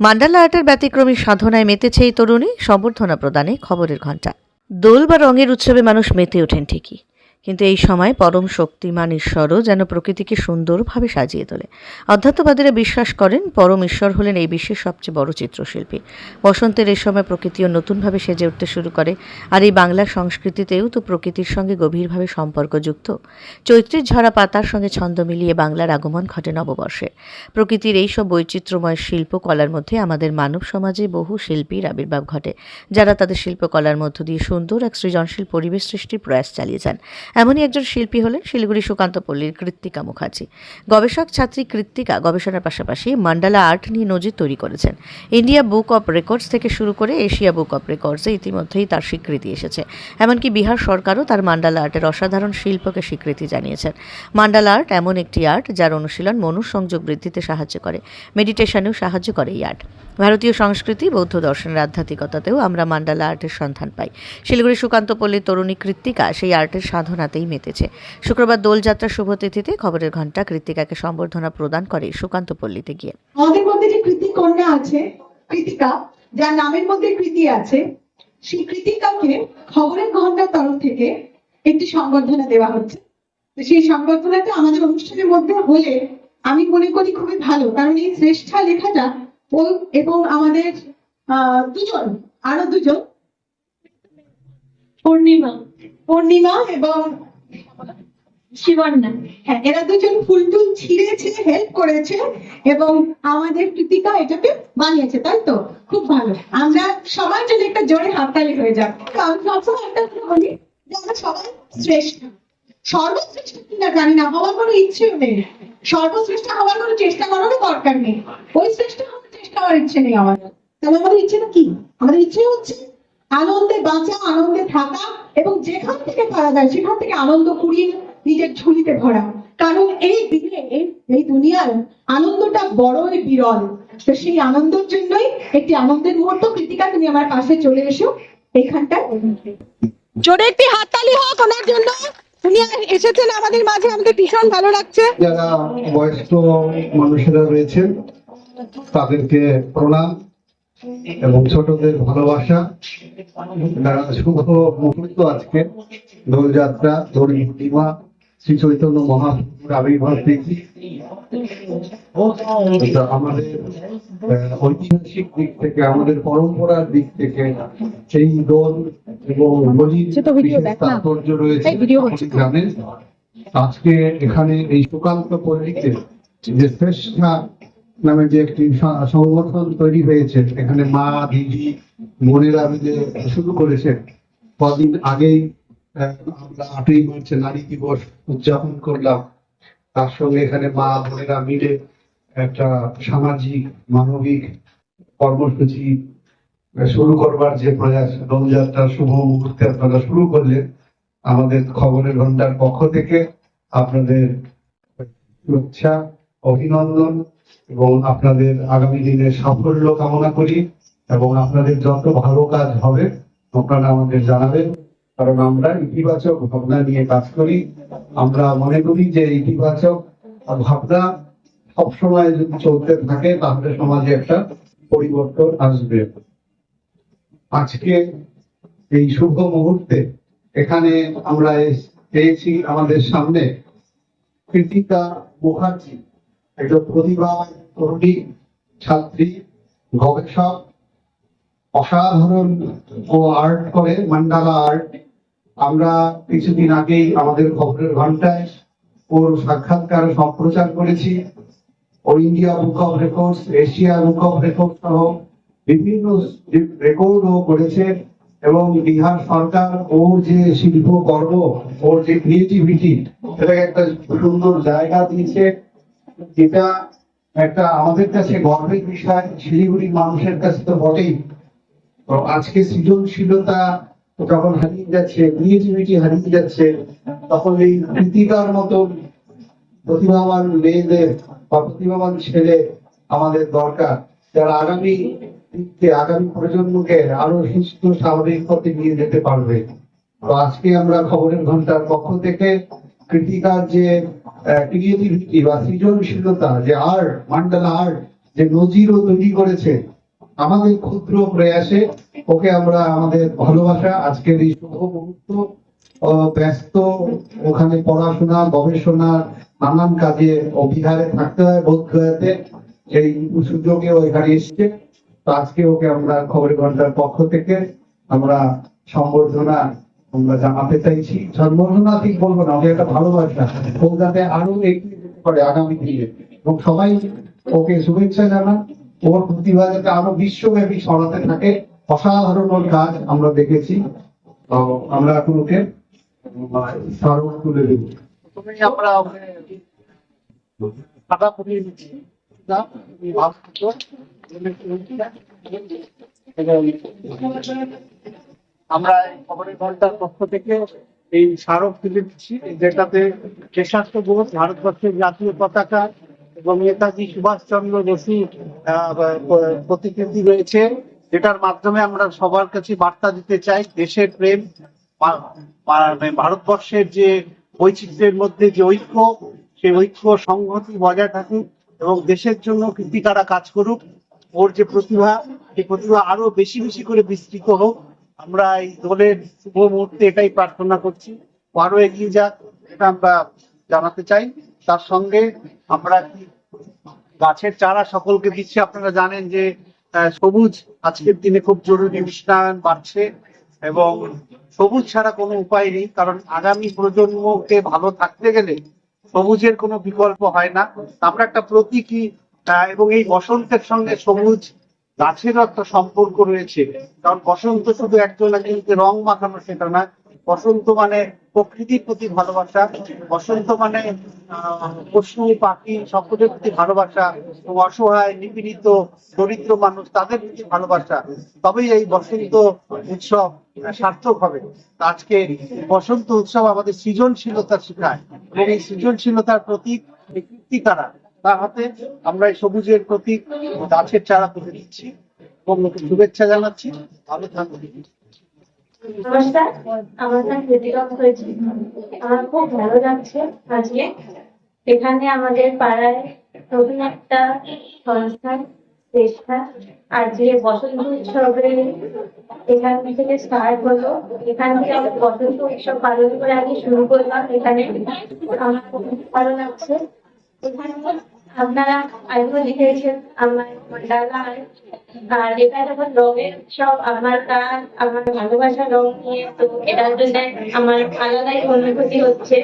মান্ডালা আর্টের ব্যতিক্রমী সাধনায় মেতেছে এই তরুণী সম্বর্ধনা প্রদানে খবরের ঘণ্টা। দোল বা রঙের উৎসবে মানুষ মেতে ওঠেন ঠিকই। কিন্তু এই সময় পরম শক্তিমান ঈশ্বরও যেন প্রকৃতিকে সুন্দরভাবে সাজিয়ে তোলে। অধ্যাত্মবাদীরা বিশ্বাস করেন পরম ঈশ্বর হলেন এই বিশ্বের সবচেয়ে বড় চিত্রশিল্পী। বসন্তের এই সময় প্রকৃতিও নতুনভাবে সেজে উঠতে শুরু করে, আর এই বাংলার সংস্কৃতিতেও তো প্রকৃতির সঙ্গে গভীরভাবে সম্পর্কযুক্ত। চৈত্রের ঝরা পাতার সঙ্গে ছন্দ মিলিয়ে বাংলার আগমন ঘটে নববর্ষে। প্রকৃতির এই সব বৈচিত্র্যময় শিল্পকলার মধ্যে আমাদের মানব সমাজে বহু শিল্পীর আবির্ভাব ঘটে, যারা তাদের শিল্পকলার মধ্য দিয়ে সুন্দর এক সৃজনশীল পরিবেশ সৃষ্টির প্রয়াস চালিয়ে যান। এমনই একজন শিল্পী হলেন শিলিগুড়ি সুকান্ত পল্লীর কৃত্তিকা মুখার্জি। গবেষক ছাত্রী কৃত্তিকা গবেষণার পাশাপাশি মান্ডালা আর্ট নিয়ে নজির তৈরি করেছেন। ইন্ডিয়া বুক অব রেকর্ডস থেকে শুরু করে এশিয়া বুক অব রেকর্ডসে ইতিমধ্যেই তার স্বীকৃতি এসেছে। এমনকি বিহার সরকারও তার মান্ডালা আর্টের অসাধারণ শিল্পকে স্বীকৃতি জানিয়েছেন। মান্ডালা আর্ট এমন একটি আর্ট যার অনুশীলন মনুসংযোগ বৃদ্ধিতে সাহায্য করে, মেডিটেশনেও সাহায্য করে এই আর্ট। ভারতীয় সংস্কৃতি, বৌদ্ধ দর্শনের আধ্যাত্মিকতাতেও আমরা মান্ডালা আর্টের সন্ধান পাই। শিলিগুড়ি সুকান্ত পল্লীর তরুণী কৃত্তিকা সেই আর্টের সাধনাতেই মেতেছে। শুক্রবার দোলযাত্রা শুভ তিথিতে খবরের ঘণ্টা কৃত্তিকাকে সম্বর্ধনা প্রদান করে সুকান্ত পল্লীতে গিয়ে। আমাদের মধ্যে যে কৃতি কন্যা আছে, কৃতিকা, যার নামের মধ্যে কৃতি আছে, সেই কৃতিকাকে খবরের ঘণ্টার তরফ থেকে একটি সংবর্ধনা দেওয়া হচ্ছে। সেই সংবর্ধনাটা আমাদের অনুষ্ঠানের মধ্যে হলে আমি মনে করি খুবই ভালো, কারণ এই শ্রেষ্ঠা লেখাটা এবং আমাদের দুজন, আরও দুজন পূর্ণিমা। পূর্ণিমা এবং শিবন্না। হ্যাঁ এরা দুজন ফুল টুল ছিঁড়েছে হেল্প করেছে এবং আমাদের কৃতিকা এটাকে বানিয়েছে, তাই তো? খুব ভালো। আমরা সবার জন্য একটা জোরে হাততালি হয়ে যাবে আমি সবসময় একটা বলি, যে আমরা সবাই শ্রেষ্ঠ। সর্বশ্রেষ্ঠ কিনা জানি না, হওয়ার কোনো ইচ্ছেও নেই। সর্বশ্রেষ্ঠ হওয়ার কোনো চেষ্টা করারও দরকার নেই। ওই শ্রেষ্ঠ হওয়ার চেষ্টা করার ইচ্ছে নেই আমাদের। তাহলে আমাদের ইচ্ছেটা কি? আমাদের ইচ্ছে হচ্ছে আনন্দে বাঁচা আনন্দে থাকা এবং যেখান থেকে পারা যায় সেখান থেকে আনন্দ কুড়িয়ে নিজের ঝুলিতে ভরা। কারণ এই দিনে এই দুনিয়ার আনন্দটা বড়ই বিরল। তো সেই আনন্দের জন্যই একটি আনন্দের মুহূর্ত। কৃতিকা তুমি আমার পাশে চলে এসো এইখানটায় জোরে একটি হাততালি হোক ওনার জন্য। উনি এসেছেন আমাদের মাঝে আমাদের ভীষণ ভালো লাগছে। যারা বয়স্ক মানুষেরা রয়েছেন তাদেরকে প্রণাম। এবং ছোটদের ভালোবাসা। শুভ মুহূর্ত আজকে। দোলযাত্রা দোল পূর্ণিমা শ্রী চৈতন্য মহাপ্রভুর আবির্ভাব। তিথি আমাদের ঐতিহাসিক দিক থেকে আমাদের পরম্পরার দিক থেকে সেই দোল এবং হোলির তাৎপর্য রয়েছে জানেন। আজকে এখানে এই সুকান্ত পল্লীতে যে শ্রেষ্ঠা নামে যে একটি সংগঠন তৈরি হয়েছে, এখানে মা, দিদি, বোনেরা মিলে শুরু করেছে। কদিন আগেই আমরা আটই মার্চে নারী দিবস উদযাপন করলাম। তার সঙ্গে এখানে মা, বোনেরা মিলে একটা সামাজিক, মানবিক কর্মসূচি শুরু করবার যে প্রয়াস দোলযাত্রার শুভ মুহূর্তে আপনারা শুরু করলেন। আমাদের খবরের ঘণ্টার পক্ষ থেকে আপনাদের শুভেচ্ছা, অভিনন্দন। এবং আপনাদের আগামী দিনের সাফল্য কামনা করি এবং আপনাদের যত ভালো কাজ হবে, আপনারা আমাদের জানাবেন। কারণ আমরা ইতিবাচক ভাবনা নিয়ে কাজ করি। আমরা মনে করি যে ইতিবাচক ভাবনা সবসময় যদি চলতে থাকে, তাহলে সমাজে একটা পরিবর্তন আসবে। আজকে এই শুভ মুহূর্তে এখানে আমরা পেয়েছি আমাদের সামনে কৃতিকা মুখার্জি। একজন প্রতিভা তরুণী, ছাত্রী, গবেষক, অসাধারণ ও আর্ট করে, মান্ডালা আর্ট আমরা কিছুদিন আগেই আমাদের খবরের ঘন্টায় ওর সাক্ষাৎকার সম্প্রচার করেছি। ও India book of records Asia book of record সহ বিভিন্ন রেকর্ডও করেছে এবং বিহার সরকার ওর যে শিল্প কর্ম ওর যে ক্রিয়েটিভিটি সেটাকে একটা সুন্দর জায়গা দিয়েছে। যেটা একটা আমাদের কাছে গর্বের বিষয়, শিলিগুড়ির মানুষের কাছে তো বটেই। আজকে সৃজনশীলতা যখন হারিয়ে যাচ্ছে ক্রিয়েটিভিটি হারিয়ে যাচ্ছে, তখন এই কৃতিকার মতো প্রতিভাবান মেয়েদের বা প্রতিভাবান ছেলে আমাদের দরকার। যারা আগামী আগামী প্রজন্মকে আরও সুস্থ, স্বাভাবিক পথে নিয়ে যেতে পারবে। তো আজকে আমরা খবরের ঘণ্টার পক্ষ থেকে কৃতিকার যে ক্রিয়েটিভিটি বা সৃজনশীলতা যে আর্ট আর্ট যে নজিরও তৈরি করেছে, আমাদের ক্ষুদ্র প্রয়াসে ওকে আমরা আমাদের ভালোবাসা, আজকের এই শুভ মুহূর্ত ব্যস্ত, ওখানে পড়াশোনা, গবেষণা, নানান কাজে ও বিহারে থাকতে হয় বোধ গয়াতে সেই সুযোগে ও এখানে এসছে। তো আজকে ওকে আমরা খবরের ঘণ্টার পক্ষ থেকে আমরা সম্বর্ধনা আমরা জানাতে চাইছি বলব না একটা ভালোবাসা। ও আরও পারে আগামী দিনে। এবং সবাই ওকে শুভেচ্ছা জানান ওর প্রতিভা যাতে আরও বিশ্বব্যাপী ছড়াতে থাকে অসাধারণ ওর কাজ আমরা দেখেছি। তো আমরা এখন ওকে স্মারক তুলে দেবো আমরা ওকে পরিয়ে দিচ্ছি না, আমরা খবরের ঘণ্টার পক্ষ থেকে এই স্মারক তুলে দিচ্ছি, যেটাতে দেশাত্ম বোধ ভারতবর্ষের জাতীয় পতাকা এবং নেতাজি সুভাষচন্দ্র বসু প্রতিকৃতি রয়েছে, যেটার মাধ্যমে আমরা সবার কাছে বার্তা দিতে চাই, দেশের প্রেম ভা- ভারতবর্ষের যে বৈচিত্র্যের মধ্যে যে ঐক্য, সেই ঐক্য সংহতি বজায় থাকুক এবং দেশের জন্য কৃতিকারা কাজ করুক। ওর যে প্রতিভা, সেই প্রতিভা আরও বেশি বেশি করে বিস্তৃত হোক। আমরা এই দলের শুভ মুহূর্তে এটাই প্রার্থনা করছি। আরও এগিয়ে যাক, এটা আমরা জানাতে চাই। তার সঙ্গে আমরা গাছের চারা সকলকে দিচ্ছি। আপনারা জানেন যে সবুজ আজকের দিনে খুব জরুরি উষ্ণায়ন বাড়ছে এবং সবুজ ছাড়া কোনো উপায় নেই, কারণ আগামী প্রজন্মকে ভালো থাকতে গেলে সবুজের কোনো বিকল্প হয় না। আমরা একটা প্রতীকী এবং এই বসন্তের সঙ্গে সবুজ গাছেরও একটা সম্পর্ক রয়েছে। কারণ বসন্ত শুধু একজন একজনকে রং মাখানো সেটা না, বসন্ত মানে প্রকৃতির প্রতি ভালোবাসা, বসন্ত মানে পশু, পাখি সকলের প্রতি ভালোবাসা অসহায়, নিপীড়িত, দরিদ্র মানুষ তাদের প্রতি ভালোবাসা। তবেই এই বসন্ত উৎসব সার্থক হবে। আজকে বসন্ত উৎসব আমাদের সৃজনশীলতা শেখায়। এবং এই সৃজনশীলতার প্রতীক এই তার হাতে আমরা এই সবুজের প্রতীক গাছের চারা তুলে দিচ্ছি। এবং শুভেচ্ছা জানাচ্ছি। ভালো থাকবে নমস্কার, আমার খুব ভালো লাগছে আজকে। এখানে আমাদের পাড়ায় নতুন একটা চেষ্টা আজকে বসন্ত উৎসবে এখান থেকে এখান থেকে আমরা বসন্ত উৎসব পালন করে আগে শুরু করলাম। এখানে আমার খুব ভালো লাগছে। আপনারা আইগুলো লিখেছেন আমার ডালা আর এটা যখন রঙের সব আমার কাজ আমার ভালোবাসা রং নিয়ে তো এটার জন্য আমার আলাদাই অনুভূতি হচ্ছে।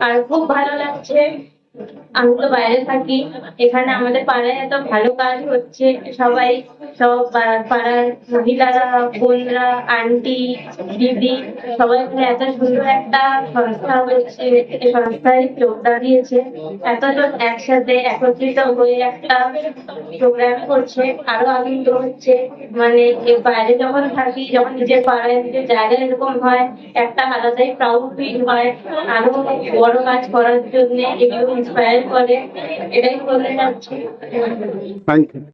আর খুব ভালো লাগছে আমি তো বাইরে থাকি। এখানে আমাদের পাড়ায় এত ভালো কাজ হচ্ছে। সবাই, সব পাড়ার মহিলারা, বোনরা, আন্টি, দিদি, সবাই মিলে এত সুন্দর একটা সংস্থা হচ্ছে। সংস্থায় যোগদান দিয়েছে। এতজন একসাথে একত্রিত হয়ে একটা প্রোগ্রাম করছে। আরও আনন্দ হচ্ছে। মানে বাইরে যখন থাকি, যখন নিজের পাড়ায় নিজের জায়গায় এরকম হয়, একটা আলাদাই প্রাউড ফিল হয়। আরও বড় কাজ করার জন্য এগুলো ইন্সপায়ার করে এটাই বলে যাচ্ছি থ্যাংক ইউ